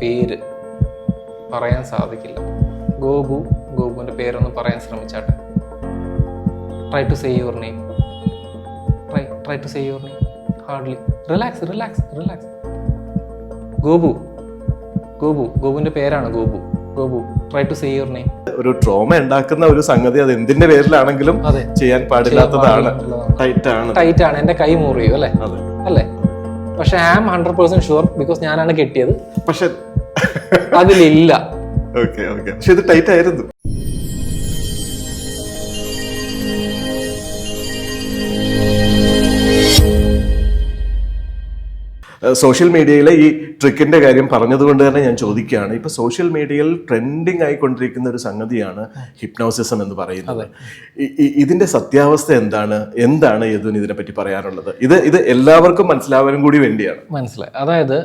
പേര് പറയാൻ സാധിക്കില്ല. ഗോപു ഗോപുവിന്റെ പേരൊന്ന് പറയാൻ ശ്രമിച്ചാട്ടെ. Try to say your name try try to say your name hardly relax relax relax Gopu Gopu ഗോപുവിന്റെ പേരാണ് Gopu. Gopu try to say your name ഒരു ട്രോമ ഉണ്ടാക്കുന്ന ഒരു സംഗതി അത് എന്തിന്റെ പേരിലാണെങ്കിലും അതെ. ചെയ്യാൻ പാടില്ലാത്തതാണ്. ടൈറ്റാണ് ടൈറ്റ് ആണ്. ടൈറ്റ് ആണ്. എന്റെ കൈ മൂറിയോ അല്ലേ? അല്ലേ? പക്ഷെ I am hundred percent sure because ഞാനാണ് കെട്ടിയത്. പക്ഷെ അതിലില്ല. Okay okay. പക്ഷെ ഇത് ടൈറ്റ് ആയിരുന്നു. സോഷ്യൽ മീഡിയയിലെ ഈ ട്രിക്കിന്റെ കാര്യം പറഞ്ഞതുകൊണ്ട് തന്നെ ഞാൻ ചോദിക്കുകയാണ്. ഇപ്പൊ സോഷ്യൽ മീഡിയയിൽ ട്രെൻഡിങ് ആയിക്കൊണ്ടിരിക്കുന്ന ഒരു സംഗതിയാണ് ഹിപ്നോസിസം എന്ന് പറയുന്നത്. ഇതിന്റെ സത്യാവസ്ഥ എന്താണ്? എന്താണ് യദുവിന് ഇതിനെ പറ്റി പറയാനുള്ളത്? ഇത് ഇത് എല്ലാവർക്കും മനസ്സിലാവാനും കൂടി വേണ്ടിയാണ്. മനസ്സിലായി. അതായത്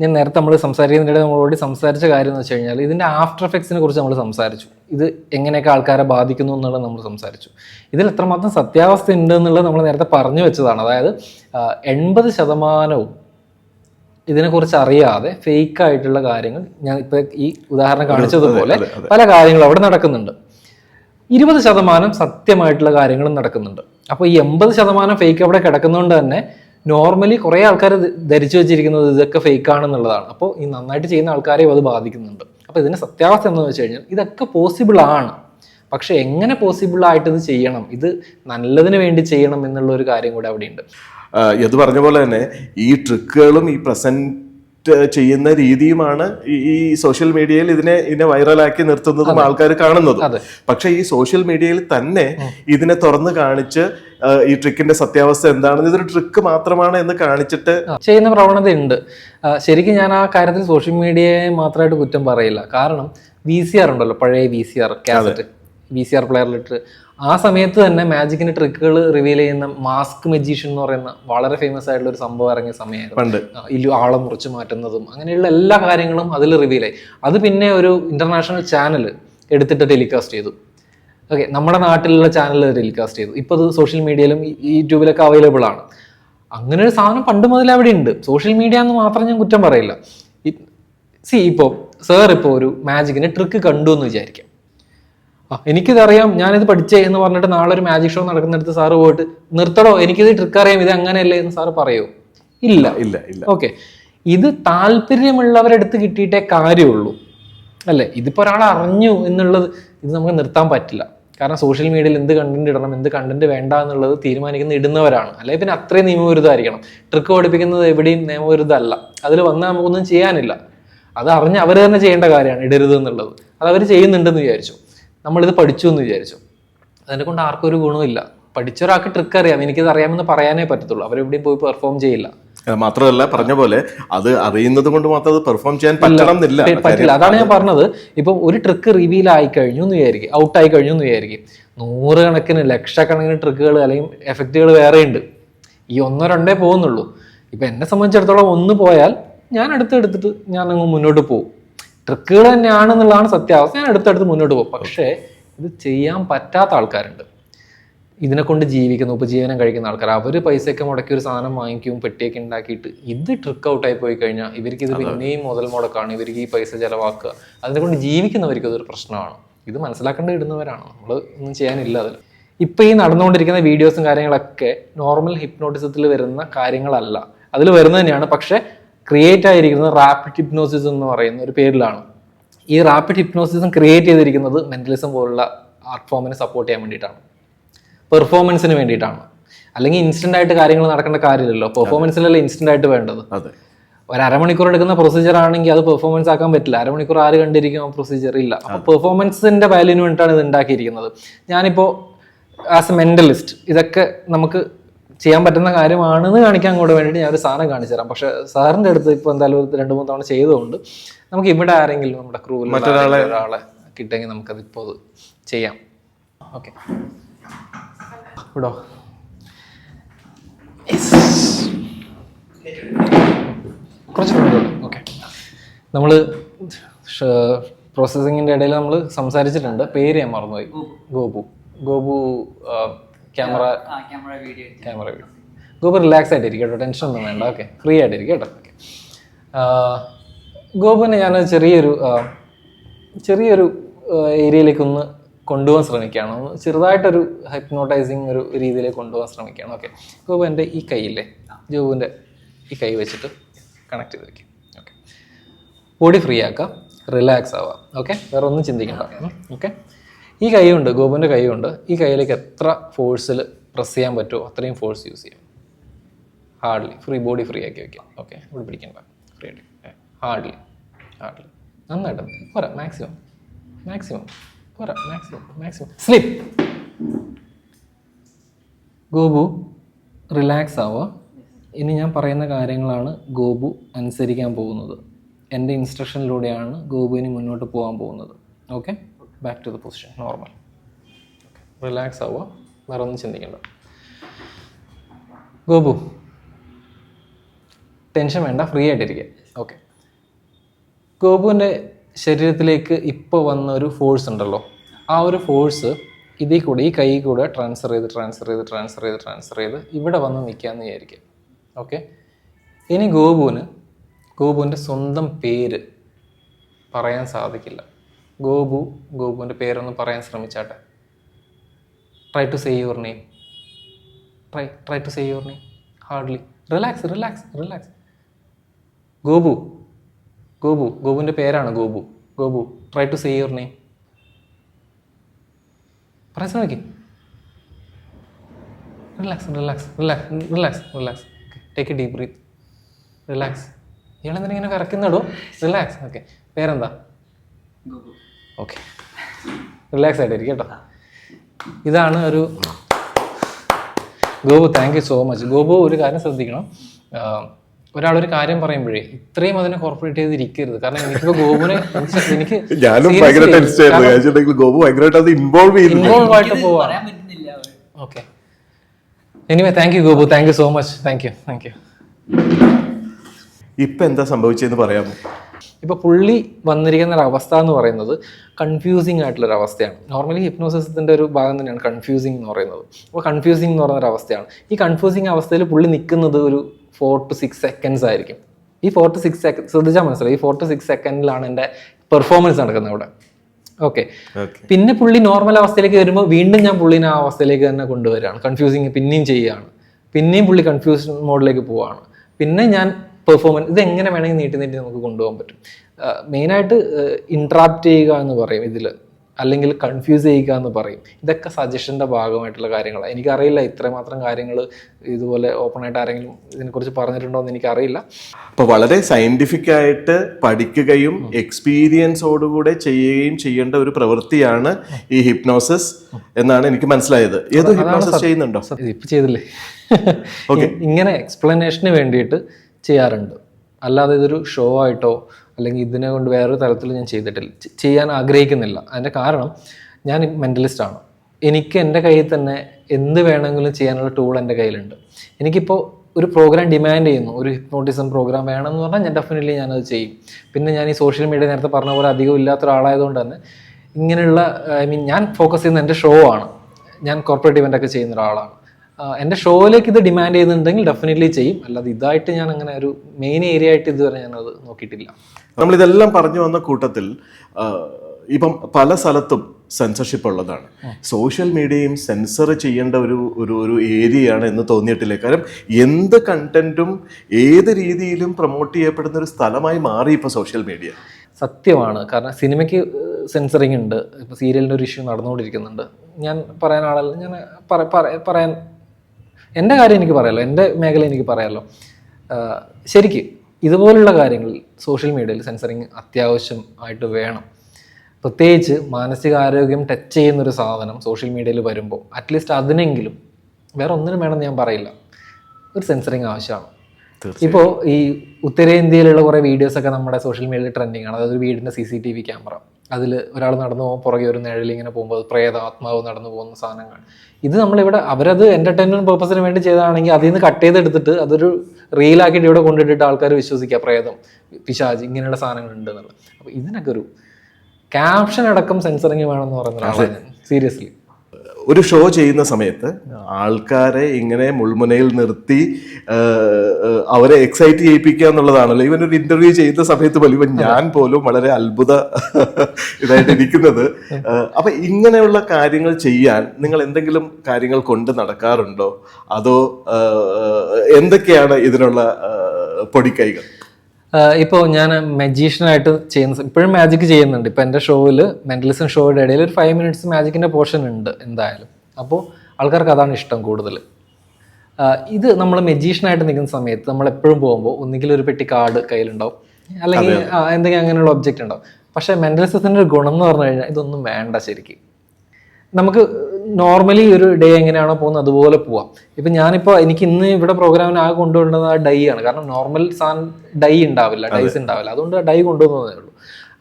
ഞാൻ നേരത്തെ നമ്മൾ സംസാരിക്കുന്നതിനിടെ നമ്മളോട് സംസാരിച്ച കാര്യം എന്ന് വെച്ച് കഴിഞ്ഞാൽ ഇതിന്റെ ആഫ്റ്റർ എഫക്ട്സിനെ കുറിച്ച് നമ്മൾ സംസാരിച്ചു. ഇത് എങ്ങനെയൊക്കെ ആൾക്കാരെ ബാധിക്കുന്നു എന്നുള്ളത് നമ്മൾ സംസാരിച്ചു. ഇതിൽ എത്രമാത്രം സത്യാവസ്ഥ ഉണ്ട് എന്നുള്ളത് നമ്മൾ നേരത്തെ പറഞ്ഞു വെച്ചതാണ്. അതായത് എൺപത് ശതമാനവും ഇതിനെക്കുറിച്ച് അറിയാതെ ഫേക്ക് ആയിട്ടുള്ള കാര്യങ്ങൾ ഞാൻ ഇപ്പോൾ ഈ ഉദാഹരണം കാണിച്ചതുപോലെ. പല കാര്യങ്ങളും അവിടെ നടക്കുന്നുണ്ട്. ഇരുപത് ശതമാനം സത്യമായിട്ടുള്ള കാര്യങ്ങളും നടക്കുന്നുണ്ട്. അപ്പോൾ ഈ എൺപത് ശതമാനം ഫേക്ക് അവിടെ കിടക്കുന്നതുകൊണ്ട് തന്നെ നോർമലി കുറേ ആൾക്കാർ ധരിച്ചു വെച്ചിരിക്കുന്നത് ഇതൊക്കെ ഫേക്ക് ആണെന്നുള്ളതാണ്. അപ്പോൾ ഈ നന്നായിട്ട് ചെയ്യുന്ന ആൾക്കാരെയും അത് ബാധിക്കുന്നുണ്ട്. അപ്പോൾ ഇതിന്റെ സത്യാവസ്ഥ എന്ന് വെച്ച് കഴിഞ്ഞാൽ ഇതൊക്കെ പോസിബിൾ ആണ്. പക്ഷേ എങ്ങനെ പോസിബിൾ ആയിട്ട് ഇത് ചെയ്യണം? ഇത് നല്ലതിന് വേണ്ടി ചെയ്യണം എന്നുള്ള ഒരു കാര്യം കൂടെ അവിടെയുണ്ട്. എന്ന് പറഞ്ഞ പോലെ തന്നെ ഈ ട്രിക്കുകളും ഈ പ്രസന്റ് ചെയ്യുന്ന രീതിയുമാണ് ഈ- സോഷ്യൽ മീഡിയയിൽ ഇതിനെ ഇതിനെ വൈറലാക്കി നിർത്തുന്നതും ആൾക്കാർ കാണുന്നതും. പക്ഷേ ഈ സോഷ്യൽ മീഡിയയിൽ തന്നെ ഇതിനെ തുറന്ന് കാണിച്ച് ഈ ട്രിക്കിന്റെ സത്യാവസ്ഥ എന്താണെന്ന് ഇതൊരു ട്രിക്ക് മാത്രമാണ് എന്ന് കാണിച്ചിട്ട് ചെയ്യുന്ന പ്രവണതയുണ്ട്. ശരിക്കും ഞാൻ ആ കാര്യത്തിൽ സോഷ്യൽ മീഡിയയെ മാത്രമായിട്ട് കുറ്റം പറയില്ല. കാരണം വി സി ആർ ഉണ്ടല്ലോ പഴയ V C R cassette V C R പ്ലെയറിലിട്ട് ആ സമയത്ത് തന്നെ മാജിക്കിന്റെ ട്രിക്കുകൾ റിവീൽ ചെയ്യുന്ന മാസ്ക് മജീഷ്യൻ എന്ന് പറയുന്ന വളരെ ഫേമസ് ആയിട്ടുള്ള ഒരു സംഭവം ഇറങ്ങിയ സമയമായിരുന്നു. പണ്ട്. ഇല്ലു ആളെ മുറിച്ച് മാറ്റുന്നതും അങ്ങനെയുള്ള എല്ലാ കാര്യങ്ങളും അതിൽ റിവീൽ ആയി. അത് പിന്നെ ഒരു ഇന്റർനാഷണൽ ചാനൽ എടുത്തിട്ട് ടെലികാസ്റ്റ് ചെയ്തു. ഓക്കെ നമ്മുടെ നാട്ടിലുള്ള ചാനൽ ടെലികാസ്റ്റ് ചെയ്തു. ഇപ്പോൾ അത് സോഷ്യൽ മീഡിയയിലും യൂട്യൂബിലൊക്കെ അവൈലബിൾ ആണ്. അങ്ങനെ ഒരു സാധനം പണ്ട് മുതൽ അവിടെ ഉണ്ട്. സോഷ്യൽ മീഡിയ എന്ന് മാത്രം ഞാൻ കുറ്റം പറയില്ല. സി ഇപ്പോൾ സാർ ഇപ്പോൾ ഒരു മാജിക്കിന്റെ ട്രിക്ക് കണ്ടു എന്ന് വിചാരിക്കാം. ആ എനിക്കിതറിയാം ഞാനിത് പഠിച്ചേ എന്ന് പറഞ്ഞിട്ട് നാളെ ഒരു മാജിക് ഷോ നടക്കുന്നിടത്ത് സാറ് പോയിട്ട് നിർത്തടോ എനിക്കിത് ട്രിക്ക് അറിയാം ഇത് അങ്ങനെയല്ലേ? എന്ന് സാറ് പറയോ? ഇല്ല. ഇല്ല ഇല്ല. ഓക്കെ. ഇത് താല്പര്യമുള്ളവരെടുത്ത് കിട്ടിയിട്ടേ കാര്യമുള്ളൂ. അല്ലേ? ഇതിപ്പോ ഒരാൾ അറിഞ്ഞു എന്നുള്ളത് ഇത് നമുക്ക് നിർത്താൻ പറ്റില്ല. കാരണം സോഷ്യൽ മീഡിയയിൽ എന്ത് കണ്ടന്റ് ഇടണം എന്ത് കണ്ടന്റ് വേണ്ട എന്നുള്ളത് തീരുമാനിക്കുന്ന ഇടുന്നവരാണ്. അല്ലെങ്കിൽ പിന്നെ അത്രയും നിയമവിരുദ്ധമായിരിക്കണം ട്രിക്ക് പഠിപ്പിക്കുന്നത് എവിടെയും നിയമവിരുദ്ധമല്ല അതിൽ വന്നാൽ നമുക്കൊന്നും ചെയ്യാനില്ല. അത് അറിഞ്ഞ് അവർ തന്നെ ചെയ്യേണ്ട കാര്യമാണ് ഇടരുത് എന്നുള്ളത്. അത് അവർ ചെയ്യുന്നുണ്ടെന്ന് വിചാരിച്ചു. നമ്മളിത് പഠിച്ചു എന്ന് വിചാരിച്ചു. അതിനെ കൊണ്ട് ആർക്കും ഒരു ഗുണമില്ല പഠിച്ച ഒരാൾക്ക് ട്രിക്ക് അറിയാം. എനിക്കിത് അറിയാമെന്ന് പറയാനേ പറ്റത്തുള്ളൂ. അവരെവിടെയും പോയി പെർഫോം ചെയ്യില്ല. മാത്രമല്ല പറഞ്ഞ പോലെ അത് അറിയുന്നത് കൊണ്ട് മാത്രം അത് പെർഫോം ചെയ്യാൻ പറ്റണം എന്നില്ല. പറ്റില്ല. അതാണ് ഞാൻ പറഞ്ഞത്. ഇപ്പം ഒരു ട്രിക്ക് റിവീൽ ആയി കഴിഞ്ഞു എന്ന് വിചാരിക്കും. ഔട്ട് ആയി കഴിഞ്ഞു എന്ന് വിചാരിക്കും. നൂറുകണക്കിന് ലക്ഷക്കണക്കിന് ട്രിക്കുകൾ അല്ലെങ്കിൽ എഫക്റ്റുകൾ വേറെയുണ്ട് ഈ ഒന്നോ രണ്ടേ പോകുന്നുള്ളൂ. ഇപ്പൊ എന്നെ സംബന്ധിച്ചിടത്തോളം ഒന്ന് പോയാൽ ഞാൻ അടുത്തെടുത്തിട്ട് ഞാൻ അങ്ങ് മുന്നോട്ട് പോകും ട്രിക്കുകൾ തന്നെയാണെന്നുള്ളതാണ് സത്യാവസ്ഥ. ഞാൻ അടുത്തടുത്ത് മുന്നോട്ട് പോകും. പക്ഷേ ഇത് ചെയ്യാൻ പറ്റാത്ത ആൾക്കാരുണ്ട്. ഇതിനെ കൊണ്ട് ജീവിക്കുന്ന ഉപജീവനം കഴിക്കുന്ന ആൾക്കാർ. അവർ പൈസയൊക്കെ മുടക്കി ഒരു സാധനം വാങ്ങിക്കും പെട്ടിയൊക്കെ ഉണ്ടാക്കിയിട്ട് ഇത് ട്രിക്ക് ഔട്ടായി പോയി കഴിഞ്ഞാൽ ഇവർക്ക് ഇത് പിന്നെയും മുതൽ മുടക്കാണ്. ഇവർക്ക് ഈ പൈസ ചിലവാക്കുക. അതിനെ കൊണ്ട് ജീവിക്കുന്നവർക്ക് അതൊരു പ്രശ്നമാണ്. ഇത് മനസ്സിലാക്കേണ്ട ഇടുന്നവരാണ് നമ്മൾ ഒന്നും ചെയ്യാനില്ല അതിൽ. ഇപ്പം ഈ നടന്നുകൊണ്ടിരിക്കുന്ന വീഡിയോസും കാര്യങ്ങളൊക്കെ നോർമൽ ഹിപ്നോട്ടിസത്തിൽ വരുന്ന കാര്യങ്ങളല്ല. അതിൽ വരുന്നത് തന്നെയാണ്. പക്ഷേ ക്രിയേറ്റ് ആയിരിക്കുന്നത് റാപ്പിഡ് ഹിപ്നോസിസ് എന്ന് പറയുന്ന ഒരു പേരിലാണ്. ഈ റാപ്പിഡ് ഹിപ്നോസിസും ക്രിയേറ്റ് ചെയ്തിരിക്കുന്നത് മെന്റലിസം പോലുള്ള ആർട്ട് ഫോമിനെ സപ്പോർട്ട് ചെയ്യാൻ വേണ്ടിയിട്ടാണ്. പെർഫോമൻസിന് വേണ്ടിയിട്ടാണ്. അല്ലെങ്കിൽ ഇൻസ്റ്റന്റ് ആയിട്ട് കാര്യങ്ങൾ നടക്കേണ്ട കാര്യമില്ലല്ലോ. പെർഫോമൻസിലല്ലേ ഇൻസ്റ്റന്റ് ആയിട്ട് വേണ്ടത്. അതെ. ഒരു അരമണിക്കൂർ എടുക്കുന്ന പ്രൊസീജിയർ ആണെങ്കിൽ അത് പെർഫോമൻസ് ആക്കാൻ പറ്റില്ല. അരമണിക്കൂർ ആര് കണ്ടിരിക്കും ആ പ്രൊസീജിയർ ഇല്ല. അപ്പോൾ പെർഫോമൻസിന്റെ വാല്യൂന് വേണ്ടിയിട്ടാണ് ഇത് ഉണ്ടാക്കിയിരിക്കുന്നത്. ഞാനിപ്പോൾ ആസ് എ മെന്റലിസ്റ്റ് ഇതൊക്കെ നമുക്ക് ചെയ്യാൻ പറ്റുന്ന കാര്യമാണെന്ന് കാണിക്കാൻ കൂടെ വേണ്ടിയിട്ട് ഞാൻ ഒരു സാധനം കാണിച്ചു തരാം. പക്ഷെ സാറിന്റെ അടുത്ത് ഇപ്പോൾ എന്തായാലും രണ്ട് മൂന്ന് തവണ ചെയ്തുകൊണ്ട് നമുക്ക് ഇവിടെ ആരെങ്കിലും നമ്മുടെ ക്രൂവിൽ മറ്റൊരാളെ- ഒരാളെ കിട്ടുമെങ്കിൽ നമുക്കത് ഇപ്പോൾ ചെയ്യാം. ഓക്കെ. ഇവിടോ? കുറച്ച് ഓക്കെ. നമ്മൾ പ്രോസസ്സിങ്ങിന്റെ ഇടയിൽ നമ്മൾ സംസാരിച്ചിട്ടുണ്ട്. പേര് ഞാൻ മറന്നുപോയി. Gopu. Gopu camera camera video camera video. Gopu relax ആയിട്ടിരിക്കും കേട്ടോ ടെൻഷൻ ഒന്നും വേണ്ട. ഓക്കെ ഫ്രീ ആയിട്ടിരിക്കും കേട്ടോ. ഓക്കെ ഗോപുവിനെ ഞാൻ ചെറിയൊരു ചെറിയൊരു ഏരിയയിലേക്ക് ഒന്ന് കൊണ്ടുപോകാൻ ശ്രമിക്കുകയാണ്. ഒന്ന് ചെറുതായിട്ടൊരു ഹൈപ്നോട്ടൈസിങ് ഒരു രീതിയിലേക്ക് കൊണ്ടുപോകാൻ ശ്രമിക്കുകയാണ്. ഓക്കെ ഗോപു എന്റെ ഈ കൈയില്ലേ? ജോബുവിന്റെ ഈ കൈ വെച്ചിട്ട് കണക്ട് ചെയ്ത് വെക്കും ഓക്കെ ബോഡി ഫ്രീ ആക്കാം റിലാക്സ് ആവാം. ഓക്കെ വേറെ ഒന്നും ചിന്തിക്കണ്ട ഓക്കെ ഈ കൈ ഉണ്ട് ഗോപുവിന്റെ കൈ ഉണ്ട് ഈ കൈയിലേക്ക് എത്ര ഫോഴ്സിൽ പ്രസ് ചെയ്യാൻ പറ്റുമോ അത്രയും ഫോഴ്സ് യൂസ് ചെയ്യും. ഹാർഡ്ലി ഫ്രീ ബോഡി ഫ്രീ ആക്കി വയ്ക്കാം ഓക്കെ ഇവിടെ പിടിക്കണ്ട. ഫ്രീ ആയിട്ട്. ഹാർഡ്ലി ഹാർഡ്ലി നന്നായിട്ട്. പോരാ. മാക്സിമം മാക്സിമം പോരാ. Maximum maximum slip Gopu relax ആവുക ഇനി ഞാൻ പറയുന്ന കാര്യങ്ങളാണ് ഗോപു അനുസരിക്കാൻ പോകുന്നത്. എന്റെ ഇൻസ്ട്രക്ഷനിലൂടെയാണ് ഗോപുവിന് മുന്നോട്ട് പോകാൻ പോകുന്നത്. Okay back to the position normal relax ആവുക. വേറെ ഒന്നും ചിന്തിക്കണ്ട. ഗോപു ടെൻഷൻ വേണ്ട ഫ്രീ ആയിട്ടിരിക്കുക ഓക്കെ ഗോപുവിന്റെ ശരീരത്തിലേക്ക് ഇപ്പോൾ വന്ന ഒരു ഫോഴ്സ് ഉണ്ടല്ലോ. ആ ഒരു ഫോഴ്സ് ഇതിൽ കൂടെ ഈ കൈ കൂടെ ട്രാൻസ്ഫർ ചെയ്ത് ട്രാൻസ്ഫർ ചെയ്ത് ട്രാൻസ്ഫർ ചെയ്ത് ട്രാൻസ്ഫർ ചെയ്ത് ഇവിടെ വന്ന് നിൽക്കാമെന്ന് വിചാരിക്കുക ഓക്കെ ഇനി ഗോപുവിന് ഗോപുവിന്റെ സ്വന്തം പേര് പറയാൻ സാധിക്കില്ല. ഗോപു ഗോപുവിന്റെ പേരൊന്ന് പറയാൻ ശ്രമിച്ചാട്ടെ. Try to say your name try try to say your name hardly relax relax relax Gopu Gopu ഗോപുവിന്റെ പേരാണ് Gopu. Gopu try to say your name പറയാൻ ശ്രമിക്കും. Relax relax relax relax relax take a deep breath relax ഇയാളെന്തിനെ ഇങ്ങനെ വിറക്കുന്നടോ relax okay പേരെന്താ? Okay. Relax ആയിട്ടിരിക്കും കേട്ടോ ഇതാണ് ഒരു Gopu thank you so much Gopu ഒരു കാര്യം ശ്രദ്ധിക്കണം. ഒരാൾ ഒരാളൊരു കാര്യം പറയുമ്പോഴേ ഇത്രയും അതിനെ കോർപ്പറേറ്റ് ചെയ്തിരിക്കരുത് കാരണം എനിക്കിപ്പോ ഗോപുനെ എനിക്ക് ഇൻവോൾവ് ആയിട്ട് പോവാ. Okay anyway thank you Gopu. Thank you so much thank you thank you ഇപ്പൊ എന്താ സംഭവിച്ചെന്ന് പറയാമോ? ഇപ്പോൾ പുള്ളി വന്നിരിക്കുന്ന ഒരു അവസ്ഥ എന്ന് പറയുന്നത് കൺഫ്യൂസിങ് ആയിട്ടുള്ള ഒരു അവസ്ഥയാണ്. നോർമലി ഹിപ്നോസിസത്തിന്റെ ഒരു ഭാഗം തന്നെയാണ് കൺഫ്യൂസിങ് എന്ന് പറയുന്നത്. അപ്പോൾ കൺഫ്യൂസിങ് എന്ന് പറയുന്ന ഒരു അവസ്ഥയാണ്. ഈ കൺഫ്യൂസിങ് അവസ്ഥയിൽ പുള്ളി നിൽക്കുന്നത് ഒരു ഫോർ ടു സിക്സ് സെക്കൻഡ്സ് ആയിരിക്കും. ഈ ഫോർ ടു സിക്സ് സെക്കൻഡ് ശ്രദ്ധിച്ചാൽ മനസ്സിലായി. ഈ ഫോർ ടു സിക്സ് സെക്കൻഡിലാണ് എന്റെ പെർഫോമൻസ് നടക്കുന്നത് അവിടെ ഓക്കെ ഓക്കെ പിന്നെ പുള്ളി നോർമൽ അവസ്ഥയിലേക്ക് വരുമ്പോൾ വീണ്ടും ഞാൻ പുള്ളിനെ ആ അവസ്ഥയിലേക്ക് തന്നെ കൊണ്ടുവരികയാണ്. കൺഫ്യൂസിങ് പിന്നെയും ചെയ്യുകയാണ്. പിന്നെയും പുള്ളി കൺഫ്യൂഷൻ മോഡിലേക്ക് പോവുകയാണ്. പിന്നെ ഞാൻ പെർഫോമൻസ് ഇത് എങ്ങനെ വേണമെങ്കിൽ നീട്ടി നീട്ടി നമുക്ക് കൊണ്ടുപോകാൻ പറ്റും. മെയിനായിട്ട് ഇൻട്രാപ്റ്റ് ചെയ്യുക എന്ന് പറയും ഇതിൽ. അല്ലെങ്കിൽ കൺഫ്യൂസ് ചെയ്യുക എന്ന് പറയും. ഇതൊക്കെ സജഷന്റെ ഭാഗമായിട്ടുള്ള കാര്യങ്ങളാണ് എനിക്കറിയില്ല ഇത്രമാത്രം കാര്യങ്ങൾ ഇതുപോലെ ഓപ്പൺ ആയിട്ട് ആരെങ്കിലും ഇതിനെക്കുറിച്ച് പറഞ്ഞിട്ടുണ്ടോ എന്ന് എനിക്കറിയില്ല. അപ്പോൾ വളരെ സയന്റിഫിക് ആയിട്ട് പഠിക്കുകയും എക്സ്പീരിയൻസോടുകൂടെ ചെയ്യുകയും ചെയ്യേണ്ട ഒരു പ്രവൃത്തിയാണ് ഈ ഹിപ്നോസിസ് എന്നാണ് എനിക്ക് മനസ്സിലായത്. ഏത് ഹിപ്നോസിസ് ചെയ്യുന്നുണ്ടോ? ഇപ്പം ചെയ്തില്ലേ? ഓക്കെ ഇങ്ങനെ എക്സ്പ്ലനേഷന് വേണ്ടിയിട്ട് ചെയ്യാറുണ്ട്. അല്ലാതെ ഇതൊരു ഷോ ആയിട്ടോ അല്ലെങ്കിൽ ഇതിനെ കൊണ്ട് വേറൊരു തരത്തിൽ ഞാൻ ചെയ്തിട്ടില്ല. ചെയ്യാൻ ആഗ്രഹിക്കുന്നില്ല. അതിന്റെ കാരണം ഞാൻ മെന്റലിസ്റ്റ് ആണ്. എനിക്ക് എന്റെ കയ്യിൽ തന്നെ എന്ത് വേണമെങ്കിലും ചെയ്യാനുള്ള ടൂൾ എന്റെ കയ്യിലുണ്ട്. എനിക്കിപ്പോൾ ഒരു പ്രോഗ്രാം ഡിമാൻഡ് ചെയ്യുന്നു. ഒരു ഹിപ്നോട്ടിസം പ്രോഗ്രാം വേണമെന്ന് പറഞ്ഞാൽ ഞാൻ ഡെഫിനറ്റ്ലി ഞാനത് ചെയ്യും. പിന്നെ ഞാൻ ഈ സോഷ്യൽ മീഡിയ നേരത്തെ പറഞ്ഞ പോലെ അധികം ഇല്ലാത്ത ഒരാളായതുകൊണ്ട് തന്നെ ഇങ്ങനെയുള്ള ഐ മീൻ ഞാൻ ഫോക്കസ് ചെയ്യുന്ന എന്റെ ഷോ ആണ്. ഞാൻ കോർപ്പറേറ്റ് ഇവന്റൊക്കെ ചെയ്യുന്ന ഒരാളാണ്. എന്റെ ഷോയിലേക്ക് ഇത് ഡിമാൻഡ് ചെയ്യുന്നുണ്ടെങ്കിൽ ഡെഫിനറ്റ്ലി ചെയ്യും. അല്ലാതെ ഇതായിട്ട് ഞാൻ അങ്ങനെ ഒരു മെയിൻ ഏരിയ ആയിട്ട് ഇതുവരെ ഞാനത് നോക്കിയിട്ടില്ല. നമ്മൾ ഇതെല്ലാം പറഞ്ഞു വന്ന കൂട്ടത്തിൽ ഇപ്പം പല സ്ഥലത്തും സെൻസർഷിപ്പ് ഉള്ളതാണ്. സോഷ്യൽ മീഡിയയും സെൻസർ ചെയ്യേണ്ട ഒരു ഒരു ഒരു ഏരിയയാണ് എന്ന് തോന്നിയിട്ടില്ല. കാരണം എന്ത് കണ്ടന്റും ഏത് രീതിയിലും പ്രൊമോട്ട് ചെയ്യപ്പെടുന്ന ഒരു സ്ഥലമായി മാറി ഇപ്പോൾ സോഷ്യൽ മീഡിയ സത്യമാണ്. കാരണം സിനിമയ്ക്ക് സെൻസറിങ് ഉണ്ട്. ഇപ്പോൾ സീരിയലിന്റെ ഒരു ഇഷ്യൂ നടന്നുകൊണ്ടിരിക്കുന്നുണ്ട്. ഞാൻ പറയാൻ ആളല്ല. ഞാൻ പറ- പറ- പറയാൻ എന്റെ കാര്യം എനിക്ക് പറയാമല്ലോ എന്റെ മേഖല എനിക്ക് പറയാമല്ലോ ശരിക്ക് ഇതുപോലുള്ള കാര്യങ്ങൾ സോഷ്യൽ മീഡിയയിൽ സെൻസറിങ് അത്യാവശ്യം ആയിട്ട് വേണം. പ്രത്യേകിച്ച് മാനസികാരോഗ്യം ടച്ച് ചെയ്യുന്നൊരു സാധനം സോഷ്യൽ മീഡിയയിൽ വരുമ്പോൾ അറ്റ്ലീസ്റ്റ് അതിനെങ്കിലും വേറെ ഒന്നിനും വേണമെന്ന് ഞാൻ പറയില്ല. ഒരു സെൻസറിങ് ആവശ്യമാണ്. ഇപ്പോൾ ഈ ഉത്തരേന്ത്യയിലുള്ള കുറേ വീഡിയോസ് ഒക്കെ നമ്മുടെ സോഷ്യൽ മീഡിയയിൽ ട്രെൻഡിങ് ആണ്. അതായത് ഒരു വീടിന്റെ C C T V camera അതിൽ ഒരാൾ നടന്നു പോകുമ്പോൾ പുറകെ ഒരു നിഴൽ ഇങ്ങനെ പോകുമ്പോൾ അത് പ്രേത ആത്മാവ് നടന്നു പോകുന്ന സാധനങ്ങൾ. ഇത് നമ്മളിവിടെ അവരത് എന്റർടൈൻമെന്റ് പർപ്പസിന് വേണ്ടി ചെയ്തതാണെങ്കിൽ അതിൽ നിന്ന് കട്ട് ചെയ്തെടുത്തിട്ട് അതൊരു റീലാക്കിയിട്ട് ഇവിടെ കൊണ്ടിട്ടിട്ട് ആൾക്കാർ വിശ്വസിക്കുക. പ്രേതം പിശാജ് ഇങ്ങനെയുള്ള സാധനങ്ങൾ ഉണ്ട് എന്നുള്ളത് അപ്പോൾ ഇതിനൊക്കെ ഒരു ക്യാപ്ഷൻ അടക്കം സെൻസറിങ് വേണമെന്ന് പറയുന്ന സീരിയസ്ലി ഒരു ഷോ ചെയ്യുന്ന സമയത്ത് ആൾക്കാരെ ഇങ്ങനെ മുൾമുനയിൽ നിർത്തി അവരെ എക്സൈറ്റ് ചെയ്യിപ്പിക്കുക എന്നുള്ളതാണല്ലോ. ഇവൻ ഒരു ഇന്റർവ്യൂ ചെയ്യുന്ന സമയത്ത് പോലും ഇവൻ ഞാൻ പോലും വളരെ അത്ഭുത ഇതായിട്ട് ഇരിക്കുന്നത്. അപ്പൊ ഇങ്ങനെയുള്ള കാര്യങ്ങൾ ചെയ്യാൻ നിങ്ങൾ എന്തെങ്കിലും കാര്യങ്ങൾ കൊണ്ട് നടക്കാറുണ്ടോ? അതോ എന്തൊക്കെയാണ് ഇതിനുള്ള പൊടിക്കൈകൾ? ഇപ്പോൾ ഞാൻ മജീഷ്യനായിട്ട് ചെയ്യുന്ന ഇപ്പോഴും മാജിക് ചെയ്യുന്നുണ്ട്. ഇപ്പം എന്റെ ഷോയിൽ മെന്റലിസം ഷോയുടെ ഇടയിൽ ഒരു ഫൈവ് മിനിറ്റ്സ് മാജിക്കിന്റെ പോർഷൻ ഉണ്ട് എന്തായാലും. അപ്പോൾ ആൾക്കാർക്ക് അതാണ് ഇഷ്ടം കൂടുതൽ. ഇത് നമ്മൾ മെജീഷ്യനായിട്ട് നിൽക്കുന്ന സമയത്ത് നമ്മൾ എപ്പോഴും പോകുമ്പോൾ ഒന്നുകിൽ ഒരു പെട്ടി കാർഡ് കയ്യിലുണ്ടാവും. അല്ലെങ്കിൽ എന്തെങ്കിലും അങ്ങനെയുള്ള ഒബ്ജക്റ്റ് ഉണ്ടാവും. പക്ഷേ മെന്റലിസത്തിന്റെ ഒരു ഗുണം എന്ന് പറഞ്ഞു കഴിഞ്ഞാൽ ഇതൊന്നും വേണ്ട ശരിക്കും. നമുക്ക് നോർമലി ഒരു ഡേ എങ്ങനെയാണോ പോകുന്നത് അതുപോലെ പോവാം. ഇപ്പം ഞാനിപ്പോൾ എനിക്ക് ഇന്ന് ഇവിടെ പ്രോഗ്രാമിന് ആകെ കൊണ്ടുവരുന്നത് ആ ഡൈ ആണ്. കാരണം നോർമൽ സാധനം ഡൈ ഉണ്ടാവില്ല ഡൈസ് ഉണ്ടാവില്ല. അതുകൊണ്ട് ഡൈ കൊണ്ടുവന്നതേ ഉള്ളൂ.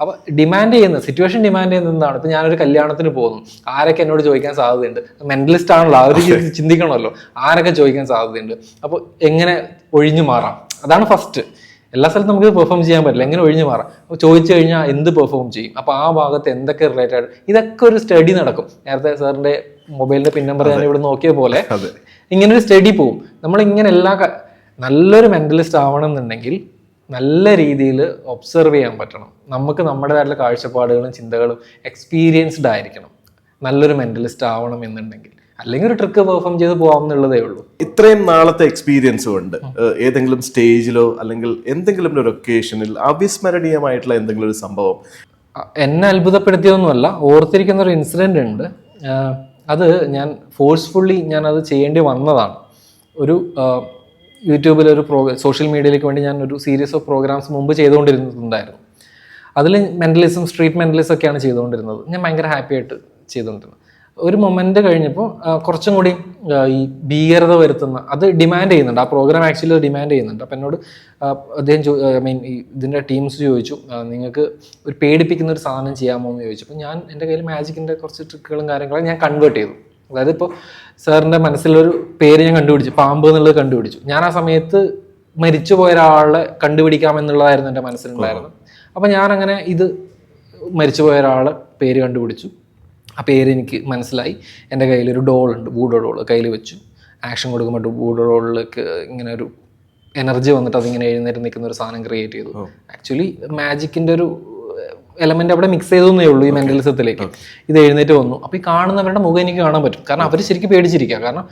അപ്പോൾ ഡിമാൻഡ് ചെയ്യുന്ന സിറ്റുവേഷൻ ഡിമാൻഡ് ചെയ്യുന്നത് എന്താണ്? ഇപ്പം ഞാനൊരു കല്യാണത്തിന് പോകുന്നു. ആരൊക്കെ എന്നോട് ചോദിക്കാൻ സാധ്യതയുണ്ട്? മെന്റലിസ്റ്റ് ആണല്ലോ അവർ ചിന്തിക്കണമല്ലോ. ആരൊക്കെ ചോദിക്കാൻ സാധ്യതയുണ്ട്? അപ്പോൾ എങ്ങനെ ഒഴിഞ്ഞു മാറാം? അതാണ് ഫസ്റ്റ് എല്ലാ സ്ഥലത്തും നമുക്ക് പെർഫോം ചെയ്യാൻ പറ്റില്ല. എങ്ങനെ ഒഴിഞ്ഞു മാറാം? അപ്പോൾ ചോദിച്ചു കഴിഞ്ഞാൽ എന്ത് പെർഫോം ചെയ്യും? അപ്പോൾ ആ ഭാഗത്ത് എന്തൊക്കെ റിലേറ്റഡ് ഇതൊക്കെ ഒരു സ്റ്റഡി നടക്കും. നേരത്തെ സാറിന്റെ മൊബൈലിന്റെ പിൻ നമ്പർ ഞാൻ ഇവിടെ നോക്കിയ പോലെ ഇങ്ങനെ ഒരു സ്റ്റഡി പോവും. നമ്മൾ ഇങ്ങനെ എല്ലാ നല്ലൊരു മെന്റലിസ്റ്റ് ആവണം എന്നുണ്ടെങ്കിൽ നല്ല രീതിയിൽ ഒബ്സർവ് ചെയ്യാൻ പറ്റണം. നമുക്ക് നമ്മുടേതായിട്ടുള്ള കാഴ്ചപ്പാടുകളും ചിന്തകളും എക്സ്പീരിയൻസ്ഡ് ആയിരിക്കണം. നല്ലൊരു മെന്റലിസ്റ്റ് ആവണം എന്നുണ്ടെങ്കിൽ. അല്ലെങ്കിൽ ഒരു ട്രിക്ക് പെർഫോം ചെയ്ത് പോകാം എന്നുള്ളതേ ഉള്ളൂ. ഇത്രയും നാളത്തെ എക്സ്പീരിയൻസ് കൊണ്ട് ഏതെങ്കിലും സ്റ്റേജിലോ അല്ലെങ്കിൽ എന്തെങ്കിലും ഒരു ഒക്കേഷനിൽ അവിസ്മരണീയമായിട്ടുള്ള എന്തെങ്കിലും ഒരു സംഭവം? എന്നെ അത്ഭുതപ്പെടുത്തിയതൊന്നുമല്ല. ഓർത്തിരിക്കുന്ന ഒരു ഇൻസിഡന്റ് ഉണ്ട്. അത് ഞാൻ ഫോഴ്സ്ഫുള്ളി ഞാൻ അത് ചെയ്യേണ്ടി വന്നതാണ്. ഒരു യൂട്യൂബിൽ ഒരു പ്രോ സോഷ്യൽ മീഡിയയിലേക്ക് വേണ്ടി ഞാൻ ഒരു സീരീസ് ഓഫ് പ്രോഗ്രാംസ് മുമ്പ് ചെയ്തുകൊണ്ടിരുന്നുണ്ടായിരുന്നു. അതിൽ മെന്റലിസം സ്ട്രീറ്റ് മെന്റലിസം ഒക്കെയാണ് ചെയ്തുകൊണ്ടിരുന്നത്. ഞാൻ ഭയങ്കര ഹാപ്പി ആയിട്ട് ചെയ്തുകൊണ്ടിരുന്നത്. ഒരു മൊമെന്റ് കഴിഞ്ഞപ്പോൾ കുറച്ചും കൂടി ഈ ഭീകരത വരുത്തുന്ന അത് ഡിമാൻഡ് ചെയ്യുന്നുണ്ട്. ആ പ്രോഗ്രാം ആക്ച്വലി അത് ഡിമാൻഡ് ചെയ്യുന്നുണ്ട്. അപ്പം എന്നോട് അദ്ദേഹം ചോ ഐ മീൻ ഇതിന്റെ ടീംസ് ചോദിച്ചു നിങ്ങൾക്ക് ഒരു പേടിപ്പിക്കുന്ന ഒരു സാധനം ചെയ്യാമോ? എന്ന് ചോദിച്ചു അപ്പം ഞാൻ എന്റെ കയ്യിൽ മാജിക്കിന്റെ കുറച്ച് ട്രിക്കുകളും കാര്യങ്ങളും ഞാൻ കൺവേർട്ട് ചെയ്തു. അതായത് ഇപ്പോൾ സാറിന്റെ മനസ്സിലൊരു പേര് ഞാൻ കണ്ടുപിടിച്ചു പാമ്പ് എന്നുള്ളത് കണ്ടുപിടിച്ചു. ഞാൻ ആ സമയത്ത് മരിച്ചു പോയ ഒരാളെ കണ്ടുപിടിക്കാമെന്നുള്ളതായിരുന്നു എന്റെ മനസ്സിലുണ്ടായിരുന്നു അപ്പം ഞാനങ്ങനെ ഇത് മരിച്ചു പോയ ഒരാളെ പേര് കണ്ടുപിടിച്ചു. ആ പേര് എനിക്ക് മനസ്സിലായി. എന്റെ കയ്യിലൊരു ഡോൾ ഉണ്ട് വൂഡോ ഡോൾ കയ്യിൽ വെച്ചു. ആക്ഷൻ കൊടുക്കുമ്പോൾ വൂഡോ ഡോളിലേക്ക് ഇങ്ങനെ ഒരു എനർജി വന്നിട്ട് അതിങ്ങനെ എഴുന്നേറ്റ് നിൽക്കുന്ന ഒരു സാധനം ക്രിയേറ്റ് ചെയ്തു. ആക്ച്വലി മാജിക്കിന്റെ ഒരു എലമെന്റ് അവിടെ മിക്സ് ചെയ്തേ ഉള്ളൂ ഈ മെന്റലിസത്തിലേക്ക് ഇത് എഴുന്നേറ്റ് വന്നു. അപ്പോൾ ഈ കാണുന്നവരുടെ മുഖം എനിക്ക് കാണാൻ പറ്റും. കാരണം അവർ ശരിക്കും പേടിച്ചിരിക്കുക കാരണം